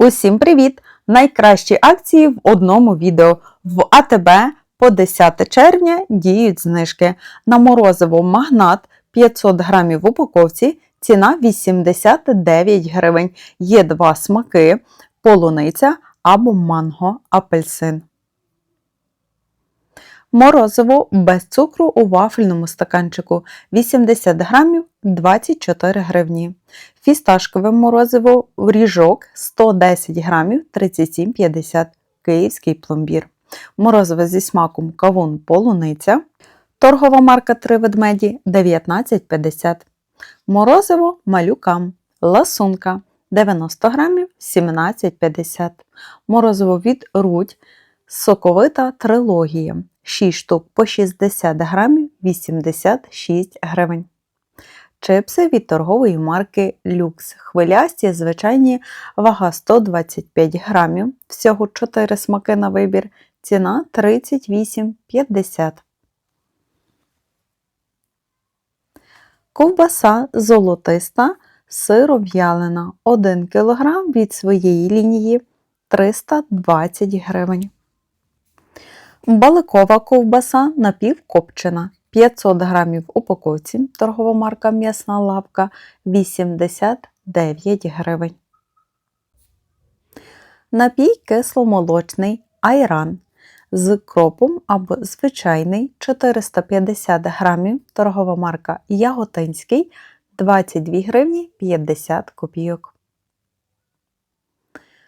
Усім привіт! Найкращі акції в одному відео. В АТБ по 10 червня діють знижки. На морозиво магнат 500 грамів в упаковці, ціна 89 гривень. Є два смаки: полуниця або манго апельсин. Морозиво без цукру у вафельному стаканчику 80 грамів 24 гривні. Фісташкове морозиво ріжок 110 грамів 37,50 Київський пломбір. Морозиво зі смаком кавун полуниця. Торгова марка 3 ведмеді 19,50. Морозиво малюкам. Ласунка 90 грамів 17,50. Морозиво від рудь. Соковита трилогія. 6 штук по 60 грамів 86 гривень. Чипси від торгової марки Люкс. Хвилясті, звичайні, вага 125 грамів. Всього 4 смаки на вибір. Ціна 38,50. Ковбаса золотиста, сиров'ялина 1 кг від своєї лінії 320 гривень. Баликова ковбаса напівкопчена 500 грамів упаковці, торгова марка М'ясна лавка 89 гривень. Напій кисломолочний айран з кропом або звичайний 450 грамів, торгова марка Яготинський 22 гривні 50 копійок.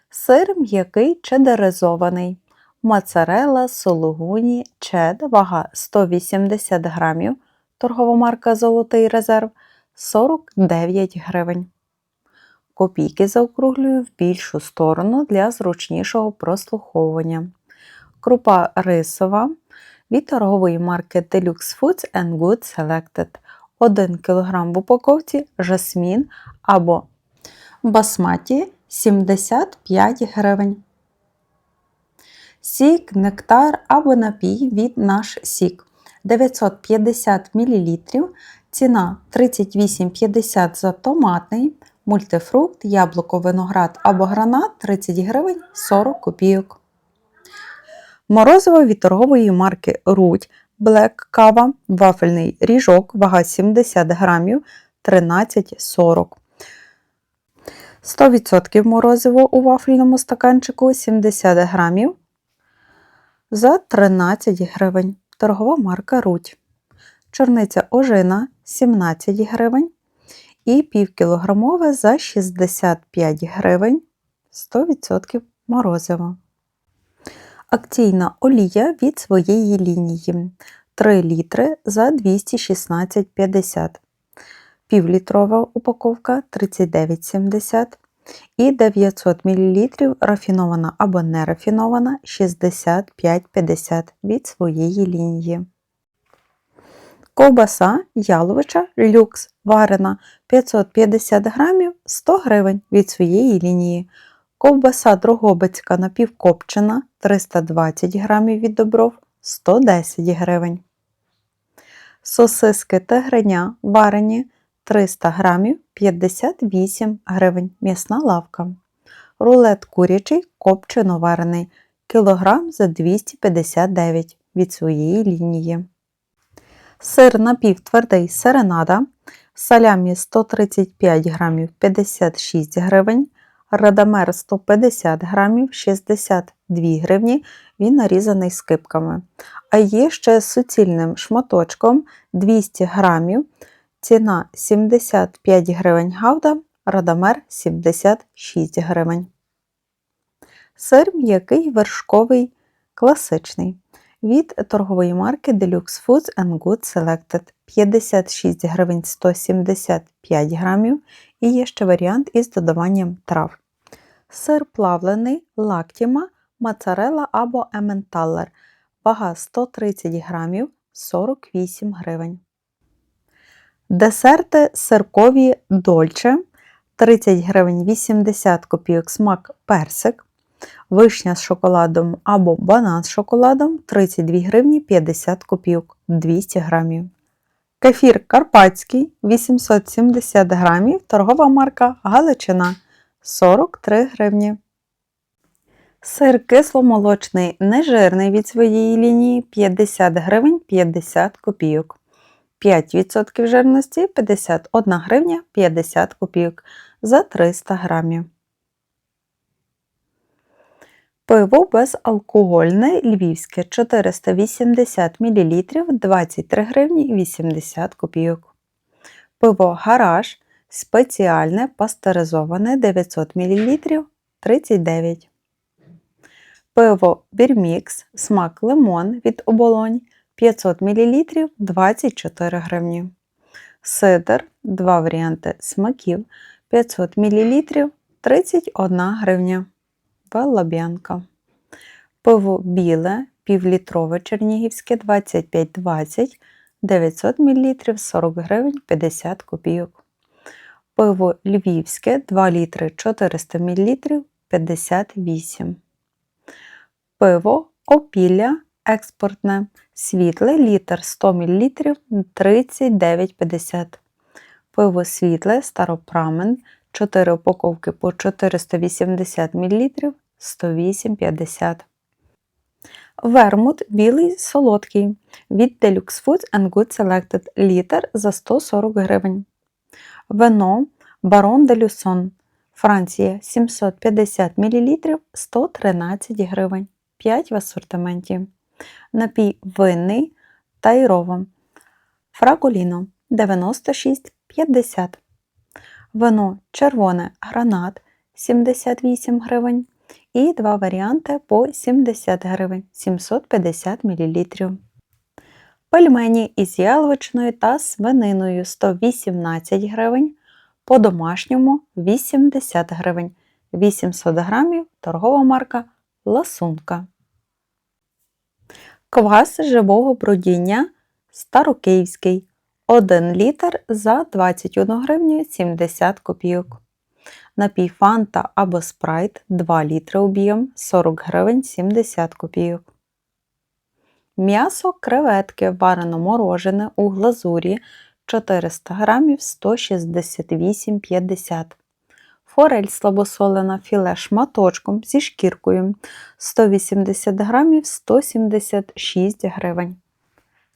Сир м'який чедеризований моцарелла, сологуні, чед, вага 180 грамів, торгова марка Золотий резерв 49 гривень. Копійки заокруглюю в більшу сторону для зручнішого прослуховування. Крупа рисова від торгової марки Deluxe Foods and Good Selected 1 кг в упаковці жасмін або басматі 75 гривень. Сік, нектар або напій від наш сік. 950 мл, ціна 38,50 за томатний, мультифрукт, яблуко, виноград або гранат 30 гривень 40 копійок. Морозиво від торгової марки Рудь Black кава, вафельний ріжок, вага 70 грамів 13,40 100% морозиво у вафельному стаканчику 70 грамів за 13 гривень. Торгова марка Рудь. Чорниця ожина 17 гривень. І півкілограмове за 65 гривень 100% морозиво. Акційна олія від своєї лінії 3 літри за 216,50. Півлітрова упаковка 39,70 і 900 мл рафінована або нерафінована 65,50 від своєї лінії. Ковбаса яловича люкс варена 550 грамів 100 гривень від своєї лінії. Ковбаса Дрогобицька напівкопчена 320 грамів від добров 110 гривень. Сосиски тигриня варені 300 грамів 58 гривень. М'ясна лавка. Рулет курячий копчено варений кілограм за 259 від своєї лінії. Сир напівтвердий серенада. Салямі 135 грамів 56 гривень. Радамер 150 грамів 62 гривні, він нарізаний скипками. А є ще з суцільним шматочком 200 грамів Ціна 75 гривень гавда, радамер 76 гривень. Сир м'який вершковий класичний. Від торгової марки Deluxe Foods and Good Selected 56 гривень 175 грамів. І є ще варіант із додаванням трав. Сир плавлений, лактіма, моцарелла або ементаллер. Вага 130 грамів 48 гривень. Десерти сиркові дольче 30 гривень 80 копійок смак персик, вишня з шоколадом або банан з шоколадом 32 гривні 50 копійок 200 грамів. Кефір карпатський 870 грамів, торгова марка Галичина 43 гривні. Сир кисломолочний, нежирний від своєї лінії 50 гривень 50 копійок. 5% жирності 51 гривня 50 копійок за 300 грамів. Пиво безалкогольне львівське 480 мл 23 гривні 80 копійок. Пиво гараж спеціальне пастеризоване 900 мл 39. Пиво Бірмікс смак лимон від оболонь 500 мл 24 гривні. Сидр два варіанти смаків 500 мл 31 гривня. Белла Б'янка. Пиво біле півлітрове чернігівське 25-20 900 мл 40 гривень 50 копійок. Пиво львівське 2 літри 400 мл 58. Пиво опілля експортне світле літр 100 мл 39,50. Пиво світле старопрамен 4 упаковки по 480 мл 108,50. Вермут білий солодкий від Deluxe Foods and Good Selected літр за 140 гривень. Вино Baron de Luçon Франція 750 мл 113 гривень. 5 в асортименті. Напій винний Тайрово. Фрагуліно 96,50. Вино червоне гранат 78 гривень. І два варіанти по 70 гривень 750 мл. Пельмені із яловичною та свининою 118 гривень. По домашньому 80 гривень. 800 грамів торгова марка Ласунка. Квас живого бродіння Старокиївський 1 літр за 21 гривню 70 копійок. Напій Фанта або спрайт 2 літри об'єм 40 гривень 70 копійок. М'ясо креветки варено морожене у глазурі 400 грамів 168,50 Форель слабосолена філе шматочком зі шкіркою 180 грамів 176 гривень.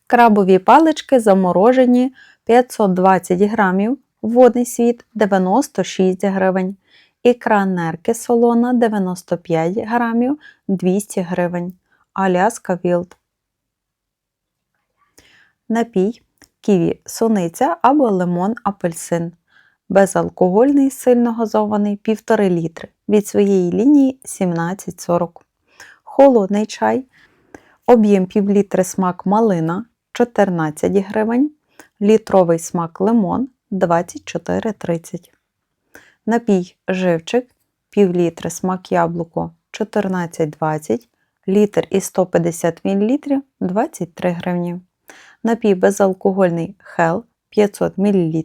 Крабові палички заморожені 520 грамів, водний світ 96 гривень. Ікра нерки солона 95 грамів 200 гривень. Аляска Вілд. Напій ківі суниця або лимон апельсин безалкогольний сильно газований 1,5 літри від своєї лінії 17,40. Холодний чай, об'єм півлітри смак малина 14 гривень, літровий смак лимон 24,30. Напій живчик, півлітри смак яблуко 14,20, літр і 150 мл 23 гривні. Напій безалкогольний хел 500 мл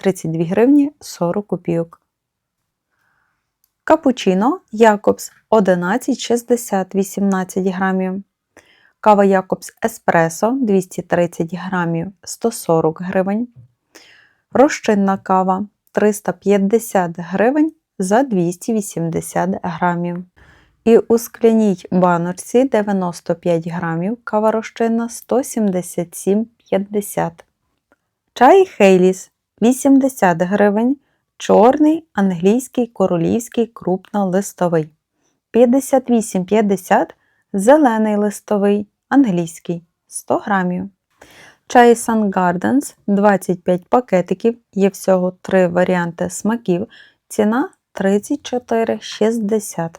32 гривні 40 копійок. Капучино Якобс 11,60 18 грамів. Кава Якобс Еспресо 230 грамів 140 гривень. Розчинна кава 350 гривень за 280 грамів. І у скляній баночці 95 грамів кава розчинна 177,50. Чай Хейліс 80 гривень, чорний, англійський, королівський, крупнолистовий. 58,50 зелений листовий, англійський 100 грамів. Чай Sun Gardens 25 пакетиків, є всього 3 варіанти смаків. Ціна 34,60.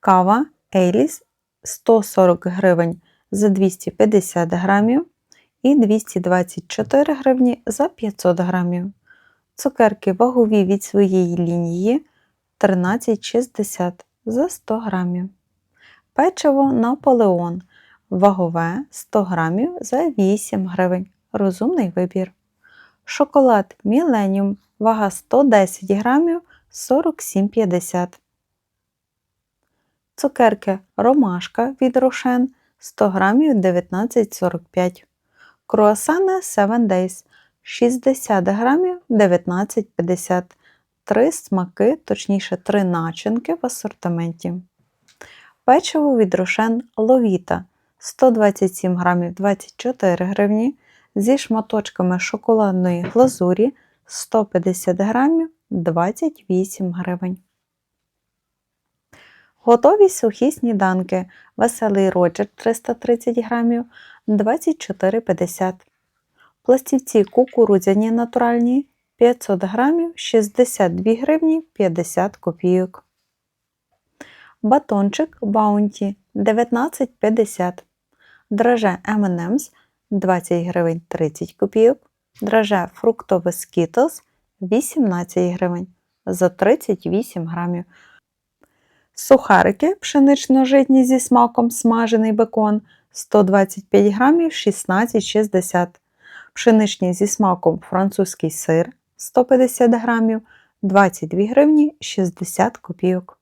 Кава Ейліс 140 гривень за 250 грамів і 224 гривні за 500 грамів. Цукерки вагові від своєї лінії 13,60 за 100 грамів. Печиво Наполеон вагове 100 грамів за 8 гривень. Розумний вибір. Шоколад Міленіум вага 110 грамів 47,50. Цукерки Ромашка від Рошен 100 грамів 19,45. Круасани 7 Days 60 грамів 19,50 три смаки, точніше, три начинки в асортименті. Печиво від рошен Ловіта 127 грамів 24 гривні, зі шматочками шоколадної глазурі 150 грамів 28 гривень. Готові сухі сніданки. Веселий роджер 330 грамів 24,50. Пластівці кукурудзяні натуральні 500 грамів 62 гривні 50 копійок. Батончик Bounty 19,50. Драже M&M's 20 гривень 30 копійок. Драже фруктове Skittles 18 гривень за 38 грамів. Сухарики пшенично-житні зі смаком смажений бекон 125 грамів 16,60 Пшеничні зі смаком французький сир 150 грамів 22 гривні 60 копійок.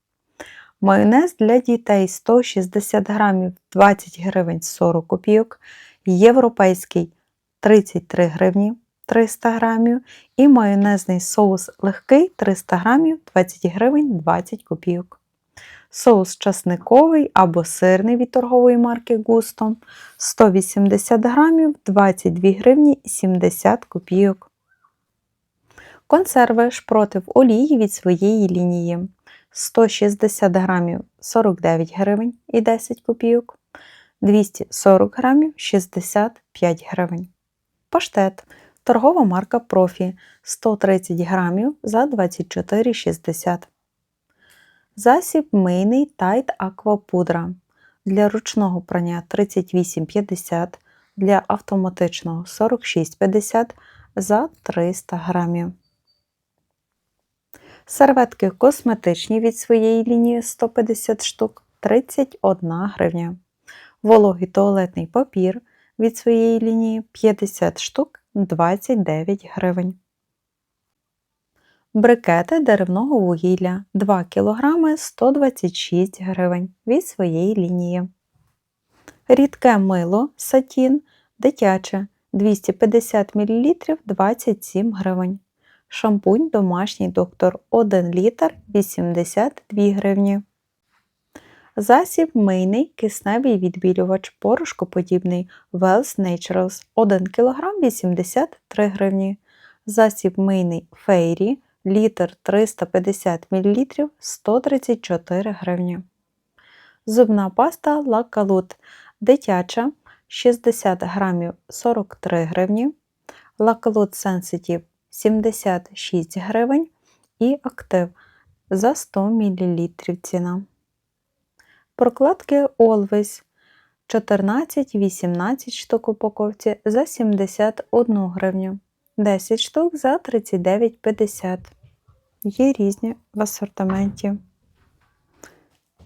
Майонез для дітей 160 грамів 20 гривень 40 копійок. Європейський 33 гривні 300 грамів. І майонезний соус легкий 300 грамів 20 гривень 20 копійок. Соус часниковий або сирний від торгової марки Густо 180 грамів 22 гривні 70 копійок. Консерви шпроти в олії від своєї лінії 160 грамів 49 гривень і 10 копійок, 240 грамів 65 гривень. Паштет. Торгова марка Профі 130 грамів за 24,60 Засіб мийний Тайт Аквапудра. Для ручного прання 38,50, для автоматичного 46,50 за 300 грамів. Серветки косметичні від своєї лінії 150 штук 31 гривня. Вологий туалетний папір від своєї лінії 50 штук 29 гривень. Брикети деревного вугілля 2 кг 126 гривень від своєї лінії. Рідке мило сатін дитяче 250 мл 27 гривень. Шампунь домашній доктор 1 літр 82 гривні. Засіб мийний кисневий відбілювач порошкоподібний Wells Naturals 1 кг 83 гривні. Засіб мийний Фейрі літр 350 мл 134 гривні. Зубна паста Лакалут дитяча 60 грамів 43 гривні. Лакалут Sensitive 76 гривень і актив за 100 мл ціна. Прокладки Always 14-18 штук упаковці за 71 гривню. 10 штук за 39,50. Є різні в асортименті.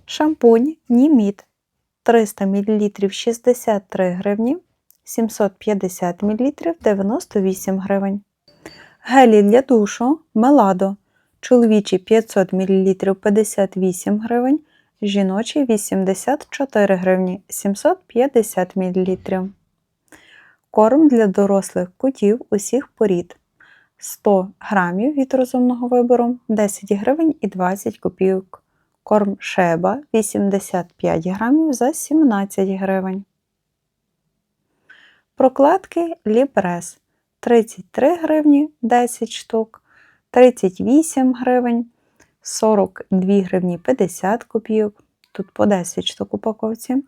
Шампунь Німіт 300 мл 63 гривні, 750 мл 98 гривень. Гелі для душу Меладо. Чоловічий 500 мл 58 гривень, жіночий 84 гривні 750 мл. Корм для дорослих котів усіх порід 100 грамів від розумного вибору 10 гривень і 20 копійок. Корм шеба 85 грамів за 17 гривень. Прокладки Ліпрес 33 гривні 10 штук, 38 гривень, 42 гривні 50 копійок. Тут по 10 штук упаковці.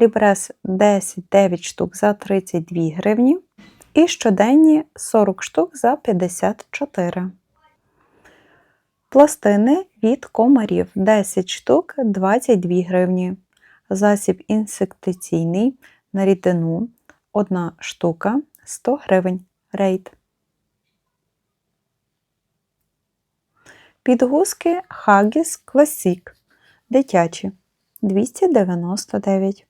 Лібрес 10 9 штук за 32 гривні. І щоденні 40 штук за 54. Пластини від комарів 10 штук 22 гривні. Засіб інсектиційний на рідину 1 штука 100 гривень. Рейд. Підгузки Haggis Classic дитячі 299.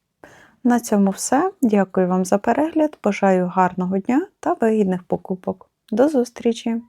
На цьому все. Дякую вам за перегляд. Бажаю гарного дня та вигідних покупок. До зустрічі!